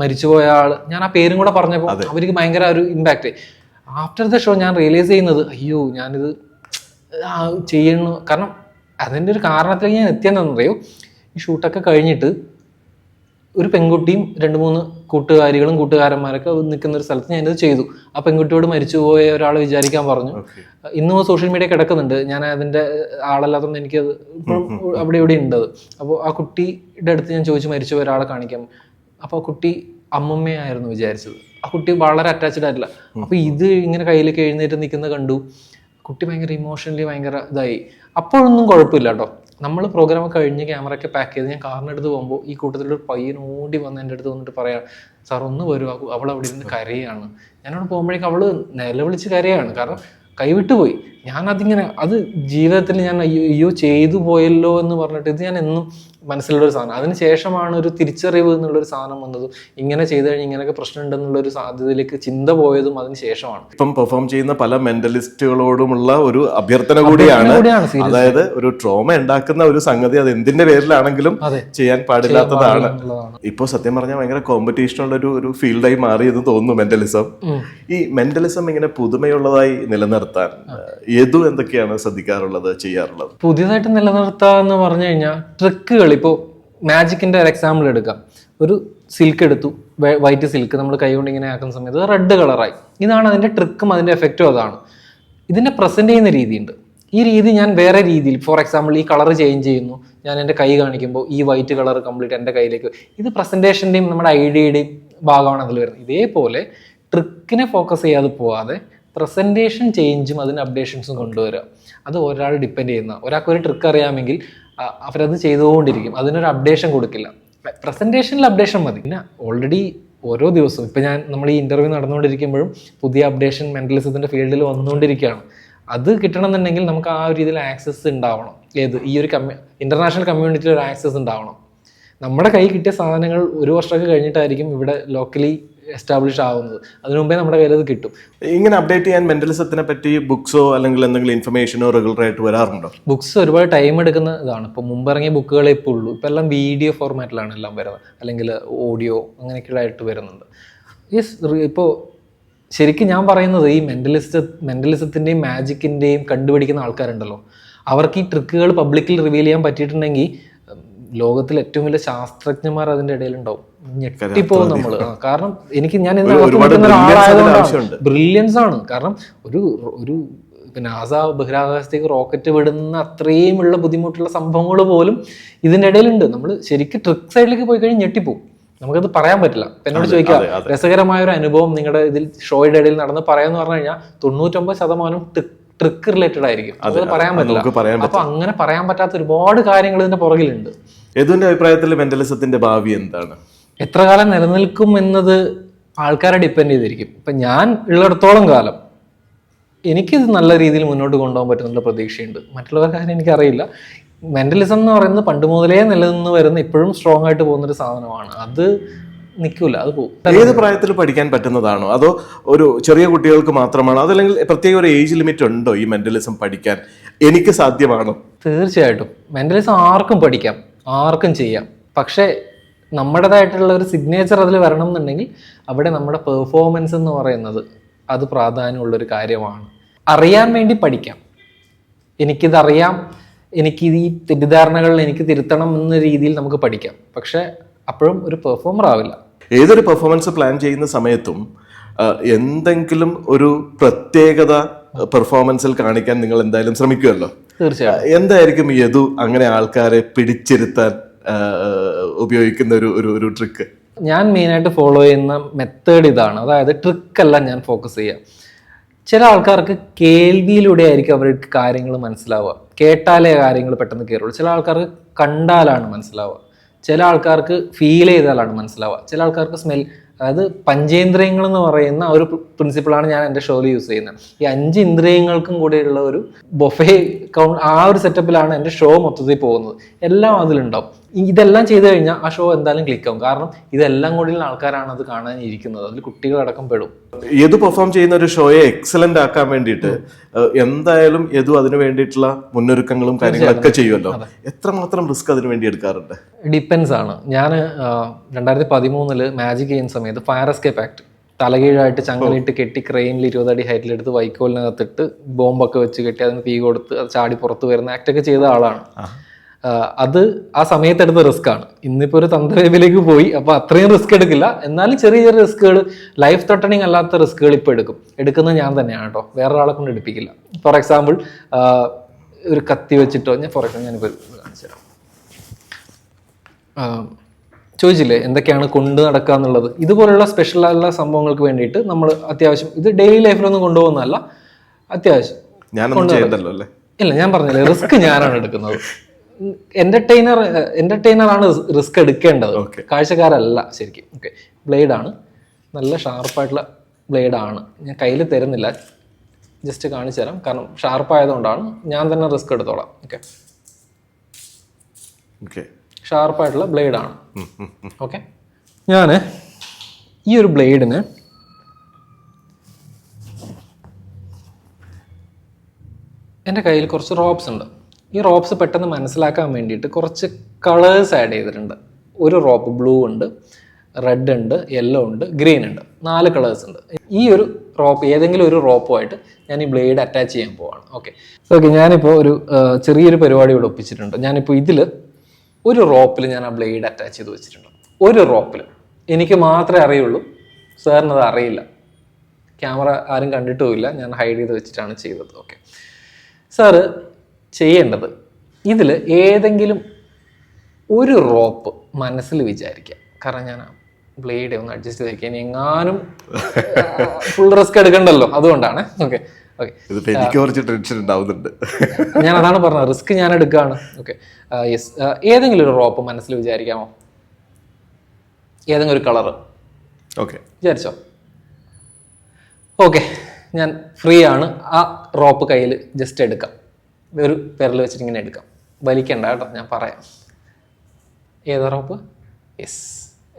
മരിച്ചുപോയ ആൾ ഞാൻ ആ പേരും കൂടെ പറഞ്ഞപ്പോൾ അവർക്ക് ഭയങ്കര ഒരു ഇമ്പാക്റ്റ് ആഫ്റ്റർ ദ ഷോ ഞാൻ റിയലൈസ് ചെയ്യുന്നത് അയ്യോ ഞാനിത് ചെയ്യണു. കാരണം അതിന്റെ ഒരു കാരണത്തിലേക്ക് ഞാൻ എത്തിയെന്നറിയോ ഈ ഷൂട്ടൊക്കെ കഴിഞ്ഞിട്ട് ഒരു പെൺകുട്ടിയും രണ്ട് മൂന്ന് കൂട്ടുകാരികളും കൂട്ടുകാരന്മാരൊക്കെ നിൽക്കുന്ന ഒരു സ്ഥലത്ത് ഞാനിത് ചെയ്തു. ആ പെൺകുട്ടിയോട് മരിച്ചുപോയ ഒരാൾ വിചാരിക്കാൻ പറഞ്ഞു. ഇന്നും സോഷ്യൽ മീഡിയ കിടക്കുന്നുണ്ട്. ഞാൻ അതിന്റെ ആളല്ലാത്തതുകൊണ്ട് എനിക്ക് ഇപ്പോഴും അവിടെ ഇവിടെ ഉണ്ട് അപ്പോൾ ആ കുട്ടിയുടെ അടുത്ത് ഞാൻ ചോദിച്ചു മരിച്ച ഒരാളെ കാണിക്കാം. അപ്പോൾ ആ കുട്ടി അമ്മമ്മയായിരുന്നു വിചാരിച്ചത്. ആ കുട്ടി വളരെ അറ്റാച്ച്ഡ് ആയിട്ടില്ല. അപ്പോൾ ഇത് ഇങ്ങനെ കയ്യിലേക്ക് എഴുന്നേറ്റ് നിൽക്കുന്നത് കണ്ടു. കുട്ടി ഭയങ്കര ഇമോഷണലി ഭയങ്കര ഇതായി. അപ്പോഴൊന്നും കുഴപ്പമില്ല കേട്ടോ. നമ്മൾ പ്രോഗ്രാം കഴിഞ്ഞ് ക്യാമറ ഒക്കെ പാക്ക് ചെയ്ത് ഞാൻ കാറിനടുത്ത് പോകുമ്പോൾ ഈ കൂട്ടത്തിലൊരു പയ്യൻ ഓടി വന്ന് എന്റെ അടുത്ത് വന്നിട്ട് പറയാം സാർ ഒന്ന് വരൂ. അവൾ അവിടെ ഇരുന്ന് കരയാണ്. ഞാനവിടെ പോകുമ്പോഴേക്കും അവൾ നിലവിളിച്ച് കരയാണ്. കാരണം കൈവിട്ടു പോയി. ഞാൻ അതിങ്ങനെ അത് ജീവിതത്തിൽ ഞാൻ അയ്യോ അയ്യോ ചെയ്തു പോയല്ലോ എന്ന് പറഞ്ഞിട്ട് ഇത് ഞാൻ എന്നും മനസ്സിലുള്ള ഒരു സാധനം അതിനുശേഷമാണ് ഒരു തിരിച്ചറിവ് എന്നുള്ളൊരു സാധനം വന്നതും. ഇങ്ങനെ ചെയ്തു കഴിഞ്ഞാൽ ഇങ്ങനെയൊക്കെ പ്രശ്നം ഉണ്ടെന്നുള്ള ഒരു സാധ്യതയിലേക്ക് ചിന്ത പോയതും അതിന് ശേഷമാണ്. ഇപ്പം പെർഫോം ചെയ്യുന്ന പല മെന്റലിസ്റ്റുകളോടുമുള്ള ഒരു അഭ്യർത്ഥന കൂടിയാണ്. അതായത് ഒരു ട്രോമ ഉണ്ടാക്കുന്ന ഒരു സംഗതി അത് എന്തിന്റെ പേരിലാണെങ്കിലും ചെയ്യാൻ പാടില്ലാത്തതാണ്. ഇപ്പോൾ സത്യം പറഞ്ഞാൽ ഭയങ്കര കോമ്പറ്റീഷൻ ഉള്ള ഒരു ഒരു ഫീൽഡായി മാറിയെന്ന് തോന്നുന്നു മെന്റലിസം ഈ മെന്റലിസം ഇങ്ങനെ പുതുമയുള്ളതായി നിലനിർത്താൻ ഏതു എന്തൊക്കെയാണ് ശ്രദ്ധിക്കാറുള്ളത് ചെയ്യാറുള്ളത്? പുതിയതായിട്ട് നിലനിർത്താന്ന് പറഞ്ഞു കഴിഞ്ഞാൽ ട്രിക്കുകൾ ഇപ്പോൾ മാജിക്കിന്റെ ഒരു എക്സാമ്പിൾ എടുക്കാം. ഒരു സിൽക്ക് എടുത്തു വൈറ്റ് സിൽക്ക് നമ്മൾ കൈകൊണ്ട് ഇങ്ങനെ ആക്കുന്ന സമയത്ത് റെഡ് കളറായി ഇതാണ് അതിന്റെ ട്രിക്കും അതിന്റെ എഫക്റ്റും അതാണ്. ഇതിനെ പ്രസന്റ് ചെയ്യുന്ന രീതിയുണ്ട്. ഈ രീതി ഞാൻ വേറെ രീതിയിൽ ഫോർ എക്സാമ്പിൾ ഈ കളർ ചേഞ്ച് ചെയ്യുന്നു. ഞാൻ എന്റെ കൈ കാണിക്കുമ്പോൾ ഈ വൈറ്റ് കളർ കംപ്ലീറ്റ് എന്റെ കയ്യിലേക്ക് ഇത് പ്രസന്റേഷന്റെയും നമ്മുടെ ഐഡിയയുടെയും ഭാഗമാണ് അതിൽ വരുന്നത്. ഇതേപോലെ ട്രിക്കിനെ ഫോക്കസ് ചെയ്യാതെ പോവാതെ പ്രസന്റേഷൻ ചേഞ്ചും അതിന് അപ്ഡേഷൻസും കൊണ്ടുവരിക അത് ഒരാൾ ഡിപ്പെൻഡ് ചെയ്യുന്ന ഒരാൾക്ക് ഒരു ട്രിക്ക് അറിയാമെങ്കിൽ അവരത് ചെയ്തുകൊണ്ടിരിക്കും. അതിനൊരു അപ്ഡേഷൻ കൊടുക്കില്ല. പ്രസന്റേഷനിൽ അപ്ഡേഷൻ മതി. പിന്നെ ഓൾറെഡി ഓരോ ദിവസവും ഇപ്പം ഞാൻ നമ്മൾ ഈ ഇന്റർവ്യൂ നടന്നുകൊണ്ടിരിക്കുമ്പോഴും പുതിയ അപ്ഡേഷൻ മെന്റലിസത്തിന്റെ ഫീൽഡിൽ വന്നുകൊണ്ടിരിക്കുകയാണ്. അത് കിട്ടണമെന്നുണ്ടെങ്കിൽ നമുക്ക് ആ ഒരു രീതിയിൽ ആക്സസ് ഉണ്ടാവണം. ഏത്? ഈ ഒരു കമ്മ്യൂ ഇന്റർനാഷണൽ കമ്മ്യൂണിറ്റിയിൽ ഒരു ആക്സസ് ഉണ്ടാവണം. നമ്മുടെ കൈ കിട്ടിയ സാധനങ്ങൾ ഒരു വർഷമൊക്കെ കഴിഞ്ഞിട്ടായിരിക്കും ഇവിടെ ലോക്കലി എസ്റ്റാബ്ലിഷ് ആവുന്നത്. അതിനു മുമ്പേ നമ്മുടെ കയ്യിൽ അത് കിട്ടും. ഇങ്ങനെ അപ്ഡേറ്റ് ചെയ്യാൻ മെന്റലിസത്തിനെ പറ്റി ബുക്സോ അല്ലെങ്കിൽ എന്തെങ്കിലും ഇൻഫർമേഷനോ റെഗുലർ ആയിട്ട് വരാറുണ്ടോ? ബുക്സ് ഒരുപാട് ടൈം എടുക്കുന്ന ഇതാണ്. ഇപ്പോൾ മുമ്പ് ഇറങ്ങിയ ബുക്കുകളെ ഇപ്പോൾ ഉള്ളൂ ഇപ്പൊ എല്ലാം വീഡിയോ ഫോർമാറ്റിലാണ് എല്ലാം വരുന്നത്. അല്ലെങ്കിൽ ഓഡിയോ അങ്ങനെയൊക്കെ ആയിട്ട് വരുന്നുണ്ട്. യെസ് ഇപ്പോൾ ശരിക്കും ഞാൻ പറയുന്നത് ഈ മെന്റലിസ്റ്റ് മെന്റലിസത്തിന്റെയും മാജിക്കിന്റെയും കണ്ടുപിടിക്കുന്ന ആൾക്കാരുണ്ടല്ലോ. അവർക്ക് ഈ ട്രിക്കുകൾ പബ്ലിക്കിൽ റിവീൽ ചെയ്യാൻ പറ്റിയിട്ടുണ്ടെങ്കിൽ ലോകത്തിലെ ഏറ്റവും വലിയ ശാസ്ത്രജ്ഞന്മാർ അതിന്റെ ഇടയിലുണ്ടാവും. ഞെട്ടിപ്പോവും നമ്മൾ കാരണം എനിക്ക് ഞാൻ. ബ്രില്യൻസ് ആണ്. കാരണം ഒരു ഒരു പിന്നെ നാസ ബഹിരാകാശത്തേക്ക് റോക്കറ്റ് വിടുന്ന അത്രയും ഉള്ള ബുദ്ധിമുട്ടുള്ള സംഭവങ്ങൾ പോലും ഇതിന്റെ ഇടയിലുണ്ട്. നമ്മൾ ശരിക്കും ട്രിക് സൈഡിലേക്ക് പോയി കഴിഞ്ഞ് ഞെട്ടിപ്പോവും. നമുക്കത് പറയാൻ പറ്റില്ല. എന്നോട് ചോദിക്കാം. രസകരമായ ഒരു അനുഭവം നിങ്ങളുടെ ഇതിൽ ഷോയുടെ ഇടയിൽ നടന്ന് പറയാന്ന് പറഞ്ഞു കഴിഞ്ഞാൽ തൊണ്ണൂറ്റൊമ്പത് ശതമാനം ട്രിക്ക് റിലേറ്റഡ് ആയിരിക്കും. അത് പറയാൻ പറ്റില്ല. അപ്പൊ അങ്ങനെ പറയാൻ പറ്റാത്ത ഒരുപാട് കാര്യങ്ങൾ ഇതിന്റെ പുറകിലുണ്ട്. യദുവിന്റെ അഭിപ്രായത്തിൽ മെന്റലിസത്തിന്റെ ഭാവി എന്താണ്? എത്ര കാലം നിലനിൽക്കും എന്നത് ആൾക്കാരെ ഡിപ്പെൻഡ് ചെയ്തിരിക്കും. ഇപ്പം ഞാൻ ഉള്ളിടത്തോളം കാലം എനിക്കിത് നല്ല രീതിയിൽ മുന്നോട്ട് കൊണ്ടുപോകാൻ പറ്റുന്നുള്ള പ്രതീക്ഷയുണ്ട്. മറ്റുള്ളവർ കാര്യം എനിക്കറിയില്ല. മെന്റലിസം എന്ന് പറയുന്നത് പണ്ട് മുതലേ നിലനിന്ന് വരുന്ന ഇപ്പോഴും സ്ട്രോങ് ആയിട്ട് പോകുന്നൊരു സാധനമാണ്. അത് നിൽക്കില്ല അത് പോകും. ഏത് പ്രായത്തിൽ പഠിക്കാൻ പറ്റുന്നതാണോ? അതോ ഒരു ചെറിയ കുട്ടികൾക്ക് മാത്രമാണോ? അതല്ലെങ്കിൽ പ്രത്യേക ഒരു ഏജ് ലിമിറ്റ് ഉണ്ടോ ഈ മെന്റലിസം പഠിക്കാൻ? എനിക്ക് സാധ്യമാണോ? തീർച്ചയായിട്ടും. മെന്റലിസം ആർക്കും പഠിക്കാം. ആർക്കും ചെയ്യാം. പക്ഷേ നമ്മുടേതായിട്ടുള്ള ഒരു സിഗ്നേച്ചർ അതിൽ വരണം എന്നുണ്ടെങ്കിൽ അവിടെ നമ്മുടെ പെർഫോമൻസ് എന്ന് പറയുന്നത് അത് പ്രാധാന്യമുള്ളൊരു കാര്യമാണ്. അറിയാൻ വേണ്ടി പഠിക്കാം. എനിക്കിതറിയാം. എനിക്ക് ഈ തെറ്റിദ്ധാരണകൾ എനിക്ക് തിരുത്തണം എന്ന രീതിയിൽ നമുക്ക് പഠിക്കാം. പക്ഷേ അപ്പോഴും ഒരു പെർഫോമർ ആവില്ല. ഏതൊരു പെർഫോമൻസ് പ്ലാൻ ചെയ്യുന്ന സമയത്തും എന്തെങ്കിലും ഒരു പ്രത്യേകത പെർഫോമൻസിൽ കാണിക്കാൻ നിങ്ങൾ എന്തായാലും ശ്രമിക്കുമല്ലോ. തീർച്ചയായും എന്തായിരിക്കും യദു അങ്ങനെ ആൾക്കാരെ പിടിച്ചിരുത്താൻ ഉപയോഗിക്കുന്ന ഒരു ഒരു ഒരു ട്രിക്ക് ഞാൻ മെയിനായിട്ട് ഫോളോ ചെയ്യുന്ന മെത്തേഡ് ഇതാണ്. അതായത് ട്രിക്കല്ല ഞാൻ ഫോക്കസ് ചെയ്യുക ചില ആൾക്കാർക്ക് കേൾവിയിലൂടെ ആയിരിക്കും അവർക്ക് കാര്യങ്ങൾ മനസ്സിലാവുക. കേട്ടാലേ കാര്യങ്ങൾ പെട്ടെന്ന് കയറുള്ളൂ ചില ആൾക്കാർക്ക് കണ്ടാലാണ് മനസ്സിലാവുക. ചില ആൾക്കാർക്ക് ഫീൽ ചെയ്താലാണ് മനസ്സിലാവുക. ചില ആൾക്കാർക്ക് സ്മെൽ അതായത് പഞ്ചേന്ദ്രിയങ്ങൾ എന്ന് പറയുന്ന ഒരു പ്രിൻസിപ്പിളാണ് ഞാൻ എന്റെ ഷോയിൽ യൂസ് ചെയ്യുന്നത്. ഈ അഞ്ച് ഇന്ദ്രിയങ്ങൾക്കും കൂടെയുള്ള ഒരു ബൊഫേ കൗണ്ട് ആ ഒരു സെറ്റപ്പിലാണ് എന്റെ ഷോ മൊത്തത്തിൽ പോകുന്നത്. എല്ലാം അതിലുണ്ടാവും. ഇതെല്ലാം ചെയ്തു കഴിഞ്ഞാൽ ആ ഷോ എന്തായാലും ക്ലിക്ക് ആവും. കാരണം ഇതെല്ലാം കൂടിയുള്ള ആൾക്കാരാണ് അത് കാണാൻ ഇരിക്കുന്നത്. അതിൽ കുട്ടികളടക്കം പെടും. യദു പെർഫോം ചെയ്യുന്ന ഒരു ഷോയെ എക്സലന്റ് ആക്കാൻ വേണ്ടിയിട്ട് എന്തായാലും യദു അതിനു വേണ്ടിയിട്ടുള്ള മുന്നൊരുക്കങ്ങളും കാര്യങ്ങളൊക്കെ ചെയ്യുമല്ലോ. എത്രമാത്രം റിസ്ക് അതിനു വേണ്ടി എടുക്കാറുണ്ട്? ഡിപ്പെൻസ് ആണ്. ഞാൻ രണ്ടായിരത്തി പതിമൂന്നിൽ മാജിക് ചെയ്യുന്ന സമയത്ത് ഫയർ എസ്കേപ്പ് ആക്ട് തലകീഴായിട്ട് ചങ്ങലിട്ട് കെട്ടി ക്രെയിനിൽ ഇരുപതടി ഹൈറ്റിലെടുത്ത് വൈക്കോലിനകത്തിട്ട് ബോംബൊക്കെ വെച്ച് കെട്ടി അതിന് തീ കൊടുത്ത് അത് ചാടി പുറത്ത് വരുന്ന ആക്ടൊക്കെ ചെയ്ത ആളാണ്. അത് ആ സമയത്തെടുത്ത റിസ്ക് ആണ് ഇന്നിപ്പോ ഒരു തന്ത്രവേദിയിലേക്ക് പോയി അപ്പൊ അത്രയും റിസ്ക് എടുക്കില്ല. എന്നാലും ചെറിയ ചെറിയ റിസ്ക്കുകൾ ലൈഫ് ത്രട്ടണിങ് അല്ലാത്ത റിസ്ക്കുകൾ ഇപ്പോൾ എടുക്കും. എടുക്കുന്നത് ഞാൻ തന്നെയാണ് കേട്ടോ. വേറെ ഒരാളെ കൊണ്ട് എടുപ്പിക്കില്ല. ഫോർ എക്സാമ്പിൾ ഒരു കത്തി വെച്ചിട്ടോ ഞാൻ ഫോർ എക്സാമ്പിൾ ഞാനിപ്പോൾ കാണിച്ചു തരാം. ചോദിച്ചില്ലേ എന്തൊക്കെയാണ് കൊണ്ട് നടക്കുക എന്നുള്ളത്? ഇതുപോലുള്ള സ്പെഷ്യൽ ആയുള്ള സംഭവങ്ങൾക്ക് വേണ്ടിയിട്ട് നമ്മൾ അത്യാവശ്യം ഇത് ഡെയിലി ലൈഫിലൊന്നും കൊണ്ടുപോകുന്നതല്ല അത്യാവശ്യം ഇല്ല ഞാൻ പറഞ്ഞില്ലേ റിസ്ക് ഞാനാണ് എടുക്കുന്നത്. എന്റർടൈനർ എന്റർടൈനർ ആണ് റിസ്ക് എടുക്കേണ്ടത്. കാഴ്ചക്കാരല്ല ശരിക്കും. ഓക്കെ ബ്ലേഡ് ആണ്. നല്ല ഷാർപ്പായിട്ടുള്ള ബ്ലേഡ് ആണ്. ഞാൻ കയ്യിൽ തരുന്നില്ല. ജസ്റ്റ് കാണിച്ചു തരാം. കാരണം ഷാർപ്പ് ആയതുകൊണ്ടാണ് ഞാൻ തന്നെ റിസ്ക് എടുത്തോളാം. ഓക്കെ ഓക്കെ ബ്ലേഡ് ആണ്. ഓക്കെ ഞാൻ ഈ ഒരു ബ്ലേഡിന് എന്റെ കയ്യിൽ കുറച്ച് റോപ്സ് ഉണ്ട്. ഈ റോപ്സ് പെട്ടെന്ന് മനസ്സിലാക്കാൻ വേണ്ടിയിട്ട് കുറച്ച് കളേഴ്സ് ആഡ് ചെയ്തിട്ടുണ്ട്. ഒരു റോപ്പ് ബ്ലൂ ഉണ്ട് റെഡ് ഉണ്ട് യെല്ലോ ഉണ്ട് ഗ്രീൻ ഉണ്ട്. നാല് കളേഴ്സ് ഉണ്ട്. ഈ ഒരു റോപ്പ് ഏതെങ്കിലും ഒരു റോപ്പുമായിട്ട് ഞാൻ ഈ ബ്ലേഡ് അറ്റാച്ച് ചെയ്യാൻ പോവാണ്. ഓക്കെ. ഓക്കെ ഞാനിപ്പോൾ ഒരു ചെറിയൊരു പരിപാടി ഇവിടെ ഒപ്പിച്ചിട്ടുണ്ട്. ഞാനിപ്പോൾ ഇതിൽ ഒരു റോപ്പിൽ ഞാൻ ആ ബ്ലേഡ് അറ്റാച്ച് ചെയ്ത് വെച്ചിട്ടുണ്ട്. ഒരു റോപ്പിൽ എനിക്ക് മാത്രമേ അറിയുള്ളൂ. സാറിന് അത് അറിയില്ല. ക്യാമറ ആരും കണ്ടിട്ടുമില്ല. ഞാൻ ഹൈഡ് ചെയ്ത് വെച്ചിട്ടാണ് ചെയ്തത്. ഓക്കെ. സാറ് ചെയ്യേണ്ടത്. ഇതിൽ ഏതെങ്കിലും ഒരു റോപ്പ് മനസ്സിൽ വിചാരിക്കുക. കാരണം ഞാൻ ബ്ലേഡ് ഒന്ന് അഡ്ജസ്റ്റ് ചെയ്ത് വെക്കുക. ഇനി എങ്ങാനും ഫുൾ റിസ്ക് എടുക്കണ്ടല്ലോ. അതുകൊണ്ടാണ്. ഓക്കെ എനിക്ക് കുറച്ച് ടെൻഷൻ ഉണ്ടാവുന്നുണ്ട്. ഞാൻ അതാണ് പറഞ്ഞത്. റിസ്ക് ഞാൻ എടുക്കുകയാണ്. ഓക്കെ യെസ് ഏതെങ്കിലും ഒരു റോപ്പ് മനസ്സിൽ വിചാരിക്കാമോ? ഏതെങ്കിലും ഒരു കളറ് ഓക്കെ വിചാരിച്ചോ? ഓക്കെ ഞാൻ ഫ്രീ ആണ്. ആ റോപ്പ് കയ്യിൽ ജസ്റ്റ് എടുക്കാം. ഒരു വിരൽ വെച്ചിട്ട് ഇങ്ങനെ എടുക്കാം. വലിക്കണ്ട കേട്ടോ ഞാൻ പറയാം. ഏതാ റോപ്പ്? യെസ്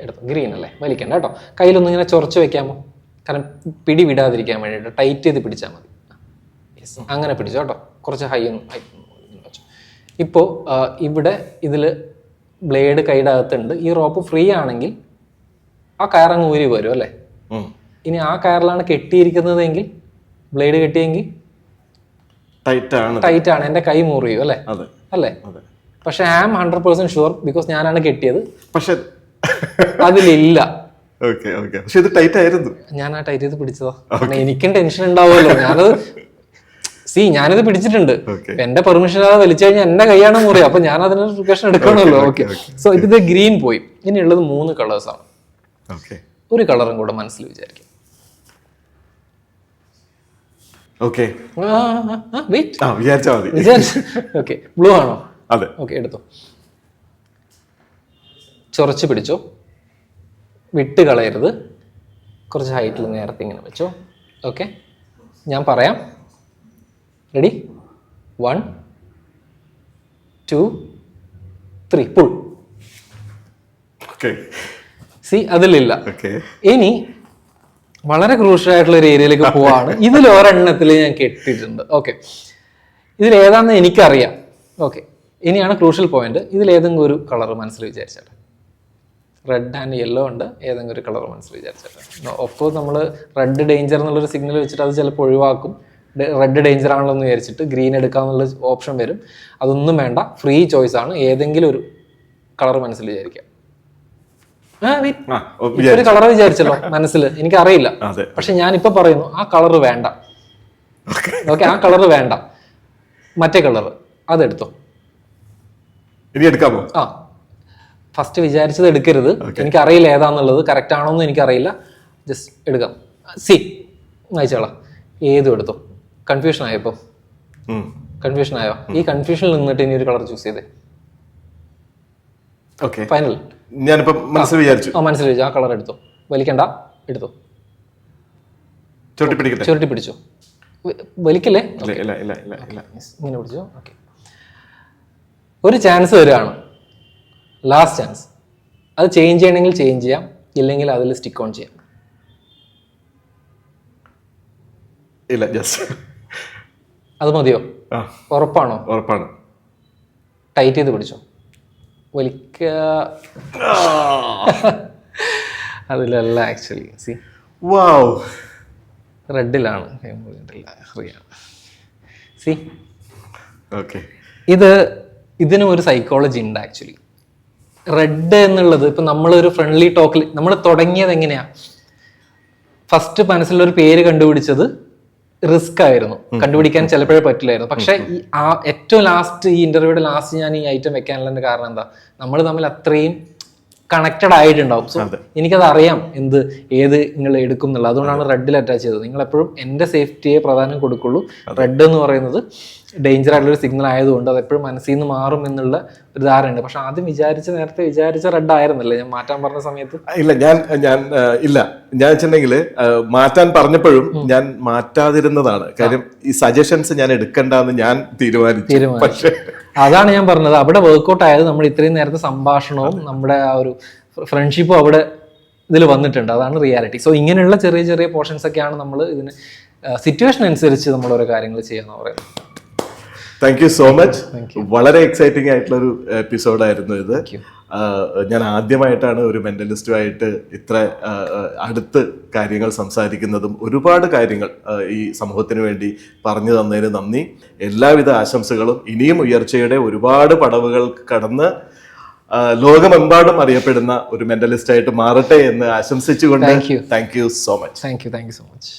എടുത്തു. ഗ്രീൻ അല്ലേ? വലിക്കണ്ട കേട്ടോ. കയ്യിലൊന്നും ഇങ്ങനെ ചൊറച്ച് വെക്കാമോ? കാരണം പിടി വിടാതിരിക്കാൻ വേണ്ടിയിട്ട് ടൈറ്റ് ചെയ്ത് പിടിച്ചാൽ മതി. യെസ് അങ്ങനെ പിടിച്ചോ കേട്ടോ. കുറച്ച് ഹൈ ഒന്ന് ഹൈ വെച്ചു. ഇപ്പോൾ ഇവിടെ ഇതിൽ ബ്ലേഡ് കൈയുടെ അകത്തുണ്ട് ഈ റോപ്പ് ഫ്രീ ആണെങ്കിൽ ആ കയറങ്ങ് ഊരി വരും അല്ലേ? ഇനി ആ കയറിലാണ് കെട്ടിയിരിക്കുന്നതെങ്കിൽ ബ്ലേഡ് കെട്ടിയെങ്കിൽ ടൈറ്റ് ആണ് ടൈറ്റ് എന്റെ കൈ മുറിയും അല്ലേ? അതെ. അല്ലേ? പക്ഷെ I am hundred percent sure because ഞാനാണ് കെട്ടിയത്. പക്ഷെ അതിലില്ല. Okay okay. പക്ഷെ ഇത് ടൈറ്റ് ആയിരുന്നു ഞാൻ ആ ടൈറ്റ് ചെയ്ത് പിടിച്ചതാ. എനിക്കും ടെൻഷൻ ഉണ്ടാവുമല്ലോ. ഞാനത് സി ഞാനിത് പിടിച്ചിട്ടുണ്ട്. എന്റെ പെർമിഷൻ അത് വലിച്ചു കഴിഞ്ഞാൽ എന്റെ കൈയാണ് മുറി അപ്പൊ ഞാൻ അതിന് പ്രിക്കോഷൻ എടുക്കണമല്ലോ. ഓക്കെ സോ ഇത് ഗ്രീൻ പോയി. ഇനിയുള്ളത് മൂന്ന് കളേഴ്സ് ആണ് ഓക്കെ. ഒരു കളറും കൂടെ മനസ്സിൽ വിചാരിക്കും. ഓക്കെ വെയിറ്റ് ആ വിചാരിച്ചാൽ മതി. ഓക്കെ ബ്ലൂ ആണോ? അതെ. ഓക്കെ എടുത്തോ. ചൊറച്ച് പിടിച്ചോ. വിട്ട് കളയരുത്. കുറച്ച് ഹൈറ്റിൽ നേരത്തെ ഇങ്ങനെ വെച്ചോ. ഓക്കെ ഞാൻ പറയാം. Ready one two three pull see അതിലില്ല. ഇനി വളരെ ക്രൂഷ്യൽ ആയിട്ടുള്ള ഒരു ഏരിയയിലേക്ക് പോവാണ്. ഇതിൽ ഒരെണ്ണത്തിൽ ഞാൻ കെട്ടിയിട്ടുണ്ട്. ഓക്കെ ഇതിൽ ഏതാണെന്ന് എനിക്കറിയാം. ഓക്കെ ഇനിയാണ് ക്രൂഷ്യൽ പോയിന്റ് ഇതിൽ ഏതെങ്കിലും ഒരു കളർ മനസ്സിൽ വിചാരിച്ചാട്ടെ. റെഡ് ആൻഡ് യെല്ലോ ഉണ്ട്. ഏതെങ്കിലും ഒരു കളർ മനസ്സിൽ വിചാരിച്ചാട്ടെ. ഓഫ് കോഴ്സ് നമ്മൾ റെഡ് ഡേഞ്ചർ എന്നുള്ളൊരു സിഗ്നൽ വെച്ചിട്ട് അത് ചിലപ്പോൾ ഒഴിവാക്കും. റെഡ് ഡേഞ്ചർ ആണല്ലോ എന്ന് വിചാരിച്ചിട്ട് ഗ്രീൻ എടുക്കാമെന്നുള്ള ഓപ്ഷൻ വരും. അതൊന്നും വേണ്ട. ഫ്രീ ചോയ്സ് ആണ്. ഏതെങ്കിലും ഒരു കളർ മനസ്സിൽ വിചാരിക്കാം ആ, wait. ആ ഓ, ഇപ്പൊ ഒരു കളർ വിചാരിച്ചല്ലോ മനസ്സിൽ എനിക്ക് അറിയില്ല പക്ഷെ ഞാൻ ഇപ്പൊ പറയുന്നു ആ കളർ വേണ്ട. ഓക്കെ ആ കളർ വേണ്ട. മറ്റേ കളർ അതെടുത്തോ. ഇനി എടുക്കാമോ? ആ. ഫസ്റ്റ് വിചാരിച്ചത് എടുക്കരുത്. എനിക്ക് അറിയില്ല ഏതാന്നുള്ളത്. കറക്റ്റ് ആണോ എന്ന് എനിക്കറിയില്ല. ജസ്റ്റ് എടുക്കാം. സി. അയച്ചോളാം ഏതും എടുത്തോ. കൺഫ്യൂഷൻ ആയപ്പോ കൺഫ്യൂഷൻ ആയോ? ഈ കൺഫ്യൂഷനിൽ നിന്നിട്ട് ഇനി ഒരു കളർ ചൂസ് ചെയ്തേ. ഓക്കെ ഫൈനൽ ഞാനിപ്പോ മനസ്സിൽ വിചാരിച്ചു. ആ മനസ്സിൽ വിചാരിച്ചു. ആ കളർ എടുത്തു. വലിക്കണ്ട എടുത്തു. ചുരുട്ടി പിടിക്കട്ടെ? ചുരുട്ടി പിടിച്ചോ. വലിക്കല്ലേ? ഇല്ല ഇല്ല ഇല്ല ഇല്ല ഇല്ല. ഇങ്ങനെ പിടിച്ചോ. ഓക്കെ ഒരു ചാൻസ് വരികയാണ്. ലാസ്റ്റ് ചാൻസ് അത് ചേഞ്ച് ചെയ്യണമെങ്കിൽ ചേഞ്ച് ചെയ്യാം. ഇല്ലെങ്കിൽ അതിൽ സ്റ്റിക്ക് ഓൺ ചെയ്യാം. ഇല്ല ജസ്റ്റ് അത് മതിയോ? ഉറപ്പാണോ? ഉറപ്പാണ്. ടൈറ്റ് ചെയ്ത് പിടിച്ചോ. വലിക്ക അതിലല്ല ആക്ച്വലി സി വാവ് റെഡിലാണ് അറിയാം സി ഓക്കെ ഇത് ഇതിനും ഒരു സൈക്കോളജി ഉണ്ട് ആക്ച്വലി റെഡ് എന്നുള്ളത് ഇപ്പം നമ്മളൊരു ഫ്രണ്ട്ലി ടോക്കിൽ നമ്മൾ തുടങ്ങിയത് എങ്ങനെയാ? ഫസ്റ്റ് മനസ്സിലൊരു പേര് കണ്ടുപിടിച്ചത് റിസ്ക് ആയിരുന്നു. കണ്ടുപിടിക്കാൻ ചിലപ്പോഴേ പറ്റില്ലായിരുന്നു. പക്ഷെ ഈ ആ ഏറ്റവും ലാസ്റ്റ് ഈ ഇന്റർവ്യൂയുടെ ലാസ്റ്റ് ഞാൻ ഈ ഐറ്റം വെക്കാനുള്ള കാരണം എന്താ? നമ്മൾ തമ്മിൽ അത്രയും കണക്റ്റഡ് ആയിട്ടുണ്ടാവും. സോ എനിക്കത് അറിയാം എന്ത് ഏത് നിങ്ങൾ എടുക്കും എന്നുള്ളത്. അതുകൊണ്ടാണ് റെഡിൽ അറ്റാച്ച് ചെയ്തത്. നിങ്ങൾ എപ്പോഴും എന്റെ സേഫ്റ്റിയെ പ്രാധാന്യം കൊടുക്കുള്ളൂ. റെഡ് എന്ന് പറയുന്നത് ഡേഞ്ചർ ആയിട്ടുള്ള ഒരു സിഗ്നൽ ആയതുകൊണ്ട് അത് എപ്പോഴും മനസ്സിൽ നിന്ന് മാറും എന്നുള്ള ഒരു ധാരണയുണ്ട്. പക്ഷെ ആദ്യം വിചാരിച്ച നേരത്തെ വിചാരിച്ച റെഡ് ആയിരുന്നല്ലേ ഞാൻ മാറ്റാൻ പറഞ്ഞ സമയത്ത്. ഇല്ല ഞാൻ ഞാൻ ഇല്ല. ഞാൻ വെച്ചിട്ടുണ്ടെങ്കിൽ മാറ്റാൻ പറഞ്ഞപ്പോഴും ഞാൻ മാറ്റാതിരുന്നതാണ്. കാര്യം ഈ സജഷൻസ് ഞാൻ എടുക്കണ്ടെന്ന് ഞാൻ തീരുമാനിച്ചു. പക്ഷേ പക്ഷെ അതാണ് ഞാൻ പറഞ്ഞത്. അവിടെ വർക്ക്ഔട്ട് ആയത് നമ്മൾ ഇത്രയും നേരത്തെ സംഭാഷണവും നമ്മുടെ ആ ഒരു ഫ്രണ്ട്ഷിപ്പും അവിടെ ഇതിൽ വന്നിട്ടുണ്ട്. അതാണ് റിയാലിറ്റി സോ ഇങ്ങനെയുള്ള ചെറിയ ചെറിയ പോർഷൻസ് ഒക്കെയാണ് നമ്മൾ ഇതിന് സിറ്റുവേഷൻ അനുസരിച്ച് നമ്മൾ ഓരോ കാര്യങ്ങൾ ചെയ്യാന്ന് പറയുന്നത്. താങ്ക് യു സോ മച്ച് വളരെ എക്സൈറ്റിംഗ് ആയിട്ടുള്ള ഒരു എപ്പിസോഡായിരുന്നു ഇത്. ഞാൻ ആദ്യമായിട്ടാണ് ഒരു മെന്റലിസ്റ്റുമായിട്ട് ഇത്ര അടുത്ത് കാര്യങ്ങൾ സംസാരിക്കുന്നതും ഒരുപാട് കാര്യങ്ങൾ ഈ സമൂഹത്തിന് വേണ്ടി പറഞ്ഞു തന്നതിന് നന്ദി. എല്ലാവിധ ആശംസകളും. ഇനിയും ഉയർച്ചയുടെ ഒരുപാട് പടവുകൾ കടന്ന് ലോകമെമ്പാടും അറിയപ്പെടുന്ന ഒരു മെന്റലിസ്റ്റ് ആയിട്ട് മാറട്ടെ എന്ന് ആശംസിച്ചുകൊണ്ട് Thank you. Thank you so much thank you thank you so much